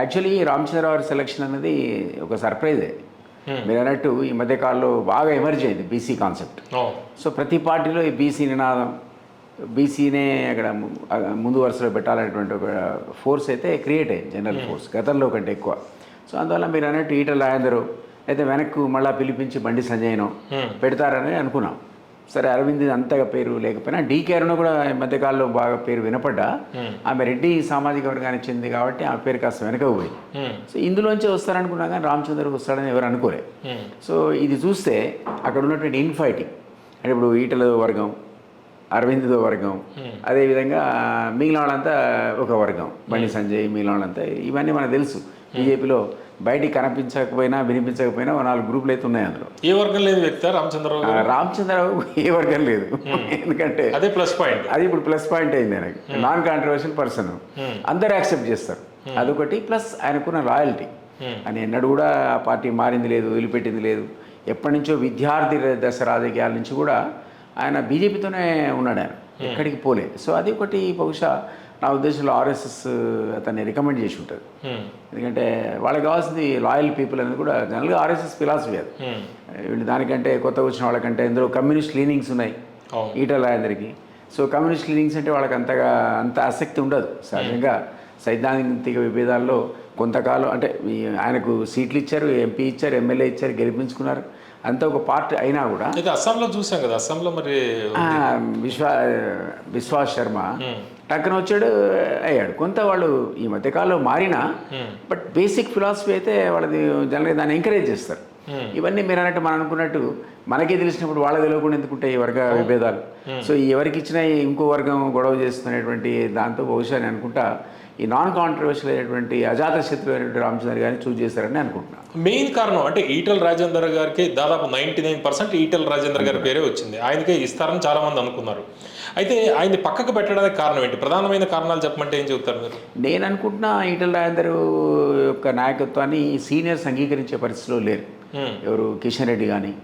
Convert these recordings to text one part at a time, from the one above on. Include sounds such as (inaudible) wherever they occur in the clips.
Actually Ramachandra Rao selection అనేది ఒక సర్ప్రైజే మీరు అన్నట్టు ఈ మధ్య కాలంలో బాగా ఎమర్జ్ అయింది బీసీ కాన్సెప్ట్ సో ప్రతి పార్టీలో ఈ బీసీ నినాదం బీసీనే అక్కడ ముందు వరుసలో పెట్టాలనేటువంటి ఒక ఫోర్స్ అయితే క్రియేట్ అయింది జనరల్ ఫోర్స్ గతంలో కంటే ఎక్కువ. సో అందువల్ల మీరు అన్నట్టు ఈటల రాజేందరు అయితే వెనక్కు మళ్ళా పిలిపించి బండి సంజయ్ను పెడతారని అనుకున్నాం. సరే అరవింద్ అంతగా పేరు లేకపోయినా డీకే అరుణ కూడా ఈ మధ్యకాలంలో బాగా పేరు వినపడ్డా. ఆమె రెడ్డి సామాజిక వర్గానికి చెంది కాబట్టి ఆ పేరు కాస్త వెనకకు పోయింది. Hmm. సో ఇందులోంచి వస్తారనుకున్నా కానీ రామచంద్ర వస్తాడని ఎవరు అనుకోలే. సో ఇది చూస్తే అక్కడ ఉన్నటువంటి ఇన్ఫైటింగ్. అంటే ఇప్పుడు ఈటల వర్గం అరవింద్దో వర్గం అదేవిధంగా మిగిలిన వాళ్ళంతా ఒక వర్గం. బండి సంజయ్ మిగిలిన వాళ్ళంతా ఇవన్నీ మనకు తెలుసు. బీజేపీలో బయటికి కనిపించకపోయినా వినిపించకపోయినా నాలుగు గ్రూపులు అయితే ఉన్నాయి అందులో. ఏ వర్గం లేని వ్యక్తి రామచంద్రరావు రామచంద్రరావు ఏ వర్గం లేదు. ఎందుకంటే అదే ప్లస్ పాయింట్. అది ఇప్పుడు ప్లస్ పాయింట్ అయింది ఆయనకి. నాన్ కాంట్రవర్షియల్ పర్సన్ అందరూ యాక్సెప్ట్ చేస్తారు. అదొకటి ప్లస్ ఆయనకున్న రాయల్టీ ఆయన ఎన్నడూ కూడా ఆ పార్టీ మారింది లేదు వదిలిపెట్టింది లేదు. ఎప్పటి నుంచో విద్యార్థి దశ రాజకీయాల నుంచి కూడా ఆయన బీజేపీతోనే ఉన్నాడు ఆయన. ఎక్కడికి పోలే సో అది ఒకటి బహుశా నా ఉద్దేశంలో ఆర్ఎస్ఎస్ అతన్ని రికమెండ్ చేసి ఉంటుంది. ఎందుకంటే వాళ్ళకి కావాల్సింది లాయల్ పీపుల్ అనేది కూడా జనరల్గా ఆర్ఎస్ఎస్ ఫిలాసఫీ అది. వీళ్ళు దానికంటే కొత్తగా వచ్చిన వాళ్ళకంటే ఇందులో కమ్యూనిస్ట్ లీనింగ్స్ ఉన్నాయి. ఈటల రాజేందర్కి సో కమ్యూనిస్ట్ లీనింగ్స్ అంటే వాళ్ళకి అంతగా అంత ఆసక్తి ఉండదు. సహజంగా సైద్ధాంతిక విభేదాల్లో కొంతకాలం అంటే ఆయనకు సీట్లు ఇచ్చారు ఎంపీ ఇచ్చారు ఎమ్మెల్యే ఇచ్చారు గెలిపించుకున్నారు. అంతా ఒక పార్ట్ అయినా కూడా అస్సాంలో చూసాం కదా అస్సాంలో మరి విశ్వా విశ్వాస్ శర్మ టక్కన వచ్చాడు అయ్యాడు. కొంత వాళ్ళు ఈ మధ్యకాలంలో మారినా బట్ బేసిక్ ఫిలాసఫీ అయితే వాళ్ళది జనరల్గా దాన్ని ఎంకరేజ్ చేస్తారు. ఇవన్నీ మీరు అన్నట్టు మనం అనుకున్నట్టు మనకే తెలిసినప్పుడు వాళ్ళ తెలియకుండా ఎందుకుంటాయి ఈ వర్గ విభేదాలు? సో ఎవరికి ఇచ్చినా ఇంకో వర్గం గొడవ చేస్తున్నటువంటి దాంతో బహుశా నేను అనుకుంటా ఈ నాన్ కాంట్రవర్షియల్ అయినటువంటి అజాత శత్రువు అయినటువంటి రామచంద్ర గారిని చూస్ చేశారని అనుకుంటున్నాను. మెయిన్ కారణం అంటే ఈటల రాజేందర్ గారికి దాదాపు ninety nine percent Etela Rajender గారి పేరే వచ్చింది. ఆయనకే ఇస్తారని చాలా మంది అనుకున్నారు. అయితే ఆయన్ని పక్కకు పెట్టడానికి కారణం ఏంటి? ప్రధానమైన కారణాలు చెప్పమంటే ఏం చెబుతారు మీరు? నేను అనుకుంటున్నా ఈటల రాజేందర్ యొక్క నాయకత్వాన్ని సీనియర్స్ అంగీకరించే పరిస్థితిలో లేరు. ఎవరు కిషన్ రెడ్డి కానీ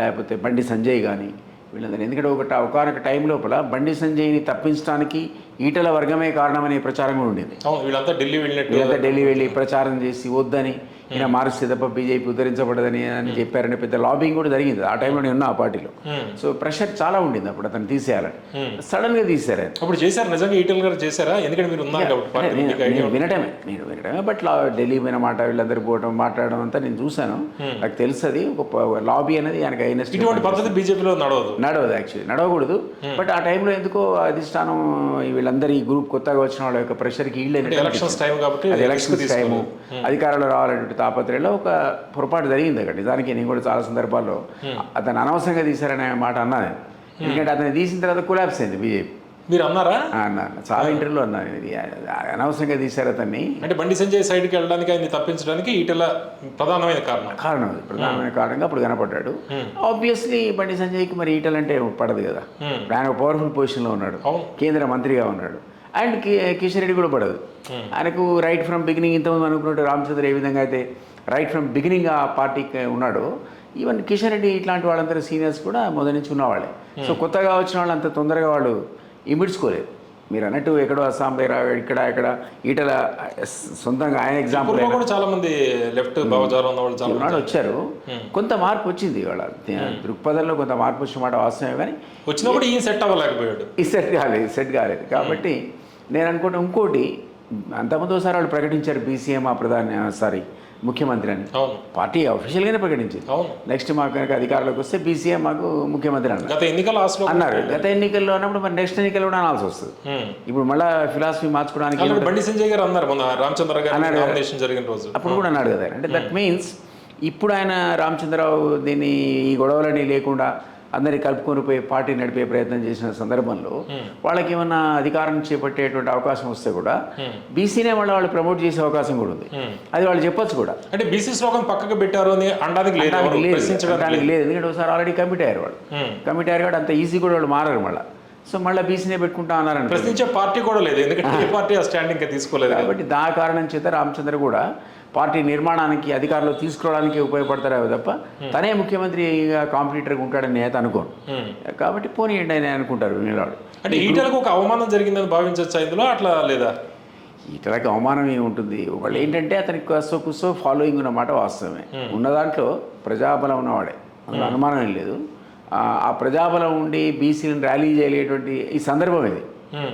లేకపోతే బండి సంజయ్ కానీ వీళ్ళందరూ. ఎందుకంటే ఒక ఒకనొక టైం లోపల బండి సంజయ్ని తప్పించడానికి ఈటల వర్గమే కారణమనే ప్రచారం కూడా ఉండేది. వీళ్ళంతా ఢిల్లీ వెళ్ళినట్టు. వీళ్ళంతా ఢిల్లీ వెళ్ళి ప్రచారం చేసి వద్దని ఈయన మారుస్తే తప్ప బీజేపీ ఉద్ధరించబడదని అని చెప్పారని పెద్ద లాబింగ్ కూడా జరిగింది. ఆ టైంలో నేను ఆ పార్టీలో. సో ప్రెషర్ చాలా ఉండింది అప్పుడు అతను తీసేయాలని. సడన్గా తీసేయారు ఆయన. అప్పుడు చేశారు నిజంగా ఈటల గారు చేశారా? ఎందుకంటే మీరు నేను- వినటమే నేను వినటమే. బట్ ఢిల్లీ పోయిన మాట వీళ్ళందరూ పోవటం మాట్లాడడం అంతా నేను చూశాను. నాకు తెలుసది ఒక లాబీ అనేది ఆయనకు అయిన ఇటువంటి పద్ధతి బీజేపీలో నడవదు. నడవదు యాక్చువల్లీ నడవకూడదు. బట్ ఆ టైంలో ఎందుకో అధిష్టానం ఈ వీళ్ళందరూ ఈ గ్రూప్ కొత్తగా వచ్చిన వాళ్ళ యొక్క ప్రెషర్కి ఎలక్షన్స్ టైం కాబట్టి అది risk ఎలక్షన్స్ టైము తీసుకోలేదు. అధికారంలో రావాలనే తాపత్రయంలో ఒక పొరపాటు జరిగింది అక్కడ. నిజానికి నేను కూడా చాలా సందర్భాల్లో అతను అనవసరంగా తీశారనే మాట అన్నా నేను. ఎందుకంటే అతను తీసిన తర్వాత కులాప్స్ అయింది బీజేపీ. మీరు అన్నారా? అన్నాను చాలా ఇంటర్వ్యూలో అన్నాను ఇది అనవసరంగా తీశారు అతన్ని. అంటే బండి సంజయ్ సైడ్కి వెళ్ళడానికి ఆయన్ని తప్పించడానికి ఈటల ప్రధానమైన కారణం. కారణం అది. ప్రధానమైన కారణంగా అప్పుడు కనపడ్డాడు. ఆబ్వియస్లీ బండి సంజయ్కి మరి ఈటల్ అంటే పడదు కదా. ఆయన పవర్ఫుల్ పొజిషన్లో ఉన్నాడు. కేంద్ర మంత్రిగా ఉన్నాడు. అండ్ కిషన్ రెడ్డి కూడా పడదు. ఆయనకు రైట్ ఫ్రమ్ బిగినింగ్ ఇంతకుముందు అనుకున్నట్టు రామచంద్ర ఏ విధంగా అయితే రైట్ ఫ్రమ్ బిగినింగ్ ఆ పార్టీకి ఉన్నాడో ఈవెన్ కిషన్ రెడ్డి ఇట్లాంటి వాళ్ళందరూ సీనియర్స్ కూడా మొదటి నుంచి ఉన్నవాళ్ళే. సో కొత్తగా వచ్చిన వాళ్ళు అంత తొందరగా వాళ్ళు ఇమిడ్చుకోలేదు. మీరు అన్నట్టు ఎక్కడో అస్సాం దగ్గర ఇక్కడ ఇక్కడ ఈటల సొంతంగా ఆయన ఎగ్జాంపుల్ కూడా చాలా మంది లెఫ్ట్ చాలా వచ్చారు. కొంత మార్పు వచ్చింది వాళ్ళ దృక్పథంలో కొంత మార్పు వచ్చిన మాట వాస్తవమే కానీ వచ్చినప్పుడు ఈయన సెట్ అవ్వలేకపోయాడు. ఈ సెట్ కాలేదు సెట్ కాలేదు. కాబట్టి నేను అనుకుంటే ఇంకోటి అంతకుముందు ఒకసారి వాళ్ళు ప్రకటించారు బీసీఎం ఆ ప్రధాని సారీ ముఖ్యమంత్రి అని. పార్టీ అఫీషియల్గానే ప్రకటించింది. నెక్స్ట్ మాకు కనుక అధికారంలోకి వస్తే బీసీఎం మాకు ముఖ్యమంత్రి అన్నారు. గత ఎన్నికల అన్నారు. గత ఎన్నికల్లో అన్నప్పుడు మరి నెక్స్ట్ ఎన్నికల్లో కూడా అనాల్సి వస్తుంది. ఇప్పుడు మళ్ళీ ఫిలాసఫీ మార్చుకోవడానికి బండి సంజయ్ గారు అన్నారు మొన్న రామచంద్ర గారి జరిగిన రోజు. అప్పుడు కూడా అన్నాడు కదా అంటే దట్ మీన్స్ ఇప్పుడు ఆయన రామచంద్రరావు దీన్ని ఈ గొడవలని లేకుండా అందరినీ కలుపుకొని పోయి పార్టీ నడిపే ప్రయత్నం చేసిన సందర్భంలో వాళ్ళకి ఏమన్నా అధికారం చేపట్టేటువంటి అవకాశం వస్తే కూడా బీసీనే మళ్ళీ వాళ్ళు ప్రమోట్ చేసే అవకాశం కూడా ఉంది. అది వాళ్ళు చెప్పొచ్చు కూడా. అంటే బీసీ శ్లోకం పక్కకు పెట్టారు అని అనడానికి లేదు లేదు ఎందుకంటే ఒకసారి ఆల్రెడీ కమిట్ అయ్యారు వాళ్ళు. కమిట్ అయ్యారు కాబట్టి అంత ఈజీ కూడా వాళ్ళు మారరు మళ్ళీ. సో మళ్ళీ బీసీనే పెట్టుకుంటా అన్నారని ప్రశ్నించే పార్టీ కూడా లేదు. ఎందుకంటే ఏ (laughs) పార్టీ ఆ స్టాండ్ ఇంకా తీసుకోలేదు. కాబట్టి దా కారణం చేత రామచంద్ర కూడా పార్టీ నిర్మాణానికి అధికారంలో తీసుకురావడానికి ఉపయోగపడతారే తప్ప తనే ముఖ్యమంత్రిగా కాంపిటీటర్గా ఉంటాడని నేత అనుకోను. హ్మ్. కాబట్టి పోనీయండి అని అనుకుంటారు వీళ్ళవాడు. అంటే ఈటలకు ఒక అవమానం జరిగిందని భావించవచ్చు ఇందులో? అట్లా లేదా? ఈటలకి అవమానం ఏముంటుంది ఒకళ్ళు ఏంటంటే అతనికి కసో కుసో ఫాలోయింగ్ ఉన్నమాట వాస్తవమే. ఉన్న దాంట్లో ప్రజాబలం ఉన్నవాడే. అందులో అనుమానం లేదు. ఆ ఆ ప్రజాబలం ఉండి బీసీలను ర్యాలీ చేయలేటువంటి ఈ సందర్భం ఇది.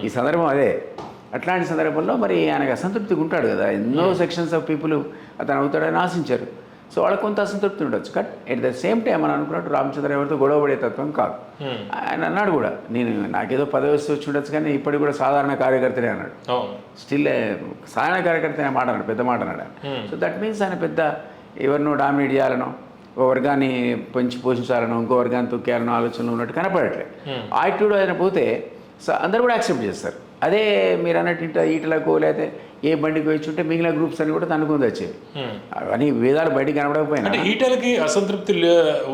ఈ సందర్భం అదే. అట్లాంటి సందర్భంలో మరి ఆయనకు అసంతృప్తిగా ఉంటాడు కదా. ఎన్నో సెక్షన్స్ ఆఫ్ పీపుల్ అతను అవుతాడని ఆశించారు. సో వాళ్ళకి కొంత అసంతృప్తి ఉండొచ్చు. But at the same time మనం అనుకున్నట్టు రామచంద్ర ఎవరితో గొడవ పడే తత్వం కాదు. ఆయన అన్నాడు కూడా నేను నాకేదో పదవి వస్తే వచ్చి ఉండొచ్చు కానీ ఇప్పటికి కూడా సాధారణ కార్యకర్తనే అన్నాడు. స్టిల్ సాధారణ కార్యకర్త అనే మాట అన్నాడు పెద్ద మాట అన్నాడు సో దట్ మీన్స్ ఆయన పెద్ద ఎవరినో డామినేట్ చేయాలనో ఒక వర్గాన్ని పెంచి పోషించాలనో ఇంకో వర్గాన్ని తొక్కేయాలనో ఆలోచనలు ఉన్నట్టు కనపడట్లే. ఆటిట్యూడ్ ఆయన పోతే అందరు కూడా యాక్సెప్ట్ చేస్తారు. అదే మీరు అన్నట్టు ఈటలకు లేకపోతే ఏ బండికి వచ్చి ఉంటే మిగిలిన గ్రూప్స్ అని కూడా తనుకుంది వచ్చేవి. అవన్నీ విధాలు బయటికి కనపడకపోయినా అంటే ఈటలకి అసంతృప్తి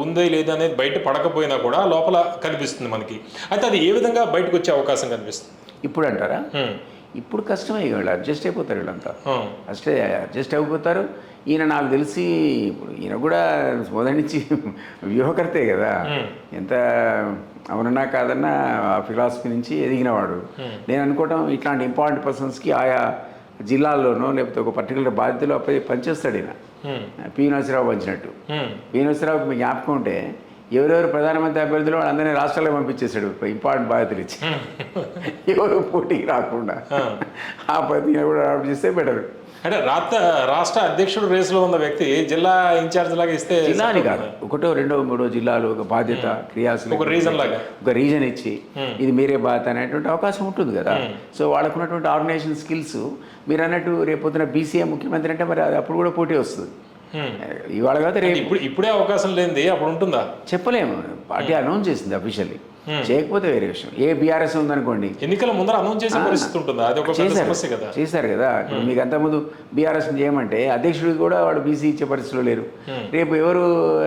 ఉందా లేదా అనేది బయట పడకపోయినా కూడా లోపల కనిపిస్తుంది మనకి. అయితే అది ఏ విధంగా బయటకు వచ్చే అవకాశం కనిపిస్తుంది? ఇప్పుడు అంటారా. ఇప్పుడు కష్టమే వీళ్ళు అడ్జస్ట్ అయిపోతారు వీళ్ళంతా. అస్టే అడ్జస్ట్ అయిపోతారు. ఈయన నాకు తెలిసి ఇప్పుడు ఈయన కూడా మొదటి నుంచి వ్యూహకర్తే కదా. ఎంత అవునన్నా కాదన్నా ఆ ఫిలాసఫీ నుంచి ఎదిగినవాడు. నేను అనుకోవటం ఇట్లాంటి ఇంపార్టెంట్ పర్సన్స్కి ఆయా జిల్లాల్లోనో లేకపోతే ఒక పర్టికులర్ బాధ్యతలో అప్పటి పనిచేస్తాడు ఈయన. పి. నరసింహరావు పంచినట్టు. పి. నరసింహరావుకి మీకు జ్ఞాపకం ఉంటే ఎవరెవరు ప్రధానమంత్రి అభ్యర్థులు వాళ్ళందరినీ రాష్ట్రాలకు పంపించేశాడు. ఇంపార్టెంట్ బాధ్యతలు ఇచ్చి. ఎవరు పోటీకి రాకుండా. ఆ. పద్ధతిని కూడా అడాప్ట్ చేస్తే బెటర్. అంటే రాష్ట్ర రాష్ట్ర అధ్యక్షుడు రేసులో ఉన్న వ్యక్తి జిల్లా ఇన్ఛార్జ్ లాగా ఇస్తే జిల్లాని కాదు. ఒకటో రెండో మూడో జిల్లాలు ఒక బాధ్యత క్రియాశీలక ఒక రీజన్ లాగా. ఒక రీజన్ ఇచ్చి ఇది మీరే బాధ్యత అనేటువంటి అవకాశం ఉంటుంది కదా. సో వాళ్ళకు ఉన్నటువంటి ఆర్గనైజేషన్ స్కిల్స్ మీరు అన్నట్టు రేపొద్దున బీసీఎం ముఖ్యమంత్రి అంటే మరి అది అప్పుడు కూడా పోటీ వస్తుంది. ఇవాళ కాదు రేపు. ఇప్పుడు ఇప్పుడే అవకాశం లేనిది అప్పుడు ఉంటుందా? చెప్పలేము. పార్టీ అనౌన్స్ చేసింది అఫీషియల్లీ చేయకపోతే వేరే విషయం. ఏ బీఆర్ఎస్ ఉందనుకోండి. ఎన్నికల ముందర అనౌన్స్ చేసే పరిస్థితి ఉంటుందా అది ఒక పెద్ద చేశారు. సమస్య కదా. చేశారు కదా. ఇప్పుడు మీకు అంతకుముందు బీఆర్ఎస్ చేయమంటే అధ్యక్షుడికి కూడా వాడు బీసీ ఇచ్చే పరిస్థితిలో లేరు. రేపు ఎవరు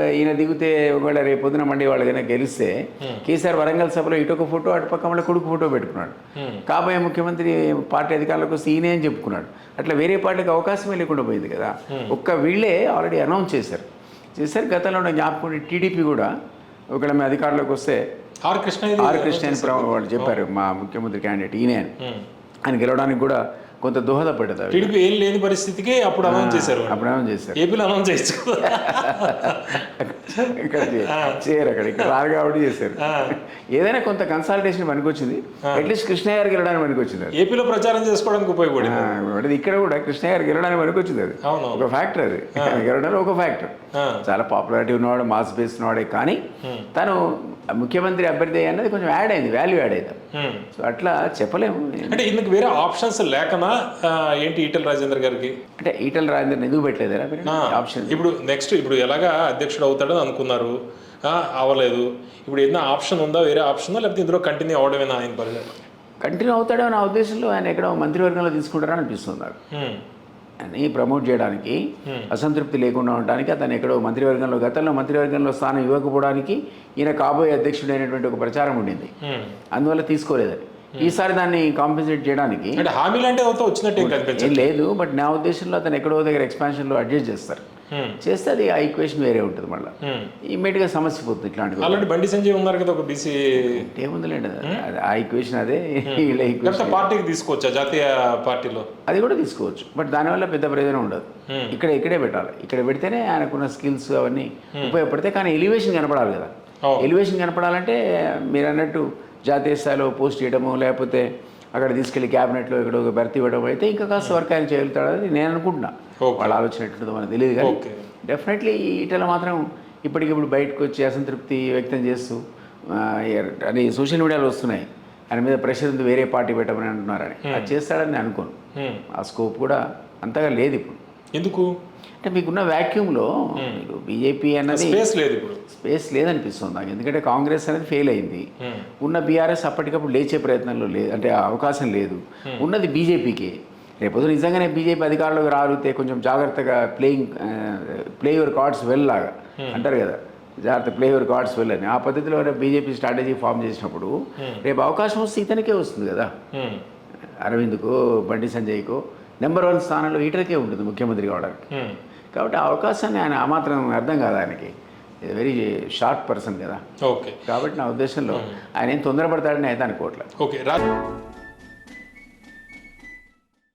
ఈయన దిగితే ఒకవేళ రేపు పొద్దున మండి వాళ్ళు కనుక గెలిస్తే కేసీఆర్ వరంగల్ సభలో ఇటొక ఫోటో అటు పక్క మళ్ళీ కొడుకు ఫోటో పెట్టుకున్నాడు. కాబోయే ముఖ్యమంత్రి పార్టీ అధికారులకు వస్తే ఈయనే అని చెప్పుకున్నాడు. అట్లా వేరే పార్టీకి అవకాశమే లేకుండా పోయింది కదా. ఒక్క వీళ్ళే ఆల్రెడీ అనౌన్స్ చేశారు. చేశారు. గతంలో జ్ఞాపకం టీడీపీ కూడా ఒకవేళ మీ అధికారంలోకి వస్తే ఆర్ కృష్ణ ఆర్ కృష్ణ అని వాళ్ళు చెప్పారు మా ముఖ్యమంత్రి క్యాండిడేట్ ఈయనే అని. ఆయన గెలవడానికి కూడా కొంత దోహదపడ్డది అవి. టీడీపీ ఏం లేని పరిస్థితికి అప్పుడు అనౌన్స్ చేశారు అప్పుడు ఏమో చేశారు. ఏపీలో అనౌన్స్ చేయొచ్చు. ఇక్కడ చేయరు అక్కడ ఇక్కడ రారు కాబట్టి చేశారు. ఏదైనా కొంత కన్సల్టేషన్ పనికొచ్చింది. అట్లీస్ట్ కృష్ణయ్య గారు గెలవడానికి పనికొచ్చింది ఏపీలో ప్రచారం చేసుకోవడానికి ఉపయోగపడింది. ఇక్కడ కూడా కృష్ణయ్య గారు గెలవడానికి పనికొచ్చింది అది. ఒక ఫ్యాక్టర్ అది. గెలవడంలో ఒక ఫ్యాక్టర్. చాలా పాపులారిటీ ఉన్నవాడు మాస్ బేస్ ఉన్నవాడే కానీ తను ముఖ్యమంత్రి అభ్యర్థి అన్నది కొంచెం యాడ్ అయింది వాల్యూ యాడ్ అయింది. సో అట్లా చెప్పలేము. అంటే ఇందుకు వేరే ఆప్షన్స్ లేకనా ఏంటి ఈటల రాజేందర్ గారికి? అంటే ఈటల రాజేందర్ ఎందుకు ఆ, ఆప్షన్ ఇప్పుడు నెక్స్ట్ ఇప్పుడు ఎలాగా అధ్యక్షుడు అవుతాడని అనుకున్నారు. అవ్వలేదు. ఇప్పుడు ఏదైనా ఆప్షన్ ఉందా వేరే ఆప్షన్ ఉందా లేకపోతే ఇందులో కంటిన్యూ అవడమేనా ఆయన పరిస్థితి కంటిన్యూ అవుతాడో నా ఉద్దేశంలో ఆయన ఎక్కడో మంత్రివర్గంలో తీసుకుంటారని అనిపిస్తుంది నాకు. అని ప్రమోట్ చేయడానికి అసంతృప్తి లేకుండా ఉండడానికి అతను ఎక్కడో మంత్రివర్గంలో గతంలో మంత్రివర్గంలో స్థానం ఇవ్వకపోవడానికి ఈయన కాబోయే అధ్యక్షుడు అయినటువంటి ఒక ప్రచారం ఉండింది. హ్మ్. అందువల్ల తీసుకోలేదు. ఈసారి దాన్ని కాంపెన్సేట్ చేయడానికి హామీలు అంటే వచ్చినట్టు లేదు బట్ నా ఉద్దేశంలో అతను ఎక్కడో దగ్గర ఎక్స్పాన్షన్లో అడ్జస్ట్ చేస్తారు. చేస్తే అది ఆ ఈక్వేషన్ వేరే ఉంటుంది మళ్ళీ. ఇమ్మీడియట్గా సమస్య పోతుంది ఇట్లాంటివి ఆల్రెడీ బండి సంజయ్ ఉన్నారు కదా ఒక బీసీ ఏముందిలేండి అది? ఆ ఈక్వేషన్ అదే (laughs) పార్టీకి తీసుకోవచ్చా? జాతీయ పార్టీలో? అది కూడా తీసుకోవచ్చు. బట్ దానివల్ల పెద్ద ప్రయోజనం ఉండదు. ఇక్కడ ఇక్కడే పెట్టాలి. ఇక్కడ పెడితేనే ఆయనకున్న స్కిల్స్ అవన్నీ ఉపయోగపడతాయి. కానీ ఎలివేషన్ కనపడాలి కదా. ఎలివేషన్ కనపడాలంటే మీరు అన్నట్టు జాతీయ స్థాయిలో పోస్ట్ చేయడము లేకపోతే అక్కడ తీసుకెళ్ళి క్యాబినెట్లో ఇక్కడ ఒక భర్తీ ఇవ్వడం అయితే ఇంకా కాస్త వర్క్ ఆయన చేయగలుగుతాడని నేను అనుకుంటున్నా. వాళ్ళ ఆలోచన మనకు తెలియదు కానీ. డెఫినెట్లీ ఈటల మాత్రం ఇప్పటికిప్పుడు బయటకు వచ్చి అసంతృప్తి వ్యక్తం చేస్తూ అని సోషల్ మీడియాలో వస్తున్నాయి. ఆయన మీద ప్రెషర్ ఉంది వేరే పార్టీ పెట్టమని అంటున్నారని. అది చేస్తాడని నేను అనుకోను. హ్మ్. ఆ స్కోప్ కూడా అంతగా లేదు ఇప్పుడు. ఎందుకు? అంటే మీకున్న వ్యాక్యూమ్లో మీకు బీజేపీ అన్నది స్పేస్ లేదు ఇప్పుడు. స్పేస్ లేదనిపిస్తుంది నాకు. ఎందుకంటే కాంగ్రెస్ అనేది ఫెయిల్ అయింది. ఉన్న బీఆర్ఎస్ అప్పటికప్పుడు లేచే ప్రయత్నంలో లేదు అంటే అవకాశం లేదు. ఉన్నది బీజేపీకి. రేపు నిజంగానే బీజేపీ అధికారంలోకి రాలితే కొంచెం జాగ్రత్తగా playing play your cards well లాగా అంటారు కదా. జాగ్రత్త ప్లే యువర్ కార్డ్స్ వెల్ అని. ఆ పద్ధతిలో బీజేపీ స్ట్రాటజీ ఫామ్ చేసినప్పుడు రేపు అవకాశం వస్తే ఇతనికే వస్తుంది కదా. అరవింద్కో బండి సంజయ్కో నెంబర్ వన్ స్థానంలో ఈటలకే ఉంటుంది ముఖ్యమంత్రి కావడానికి. హ్మ్. కాబట్టి ఆ అవకాశాన్ని ఆయన ఆ మాత్రం అర్థం కాదు ఆయనకి. వెరీ షార్ట్ పర్సన్ కదా. ఓకే కాబట్టి నా ఉద్దేశంలో ఆయన ఏం తొందరపడతాడని అయితే అనుకోవట్లేదు ఓకే రా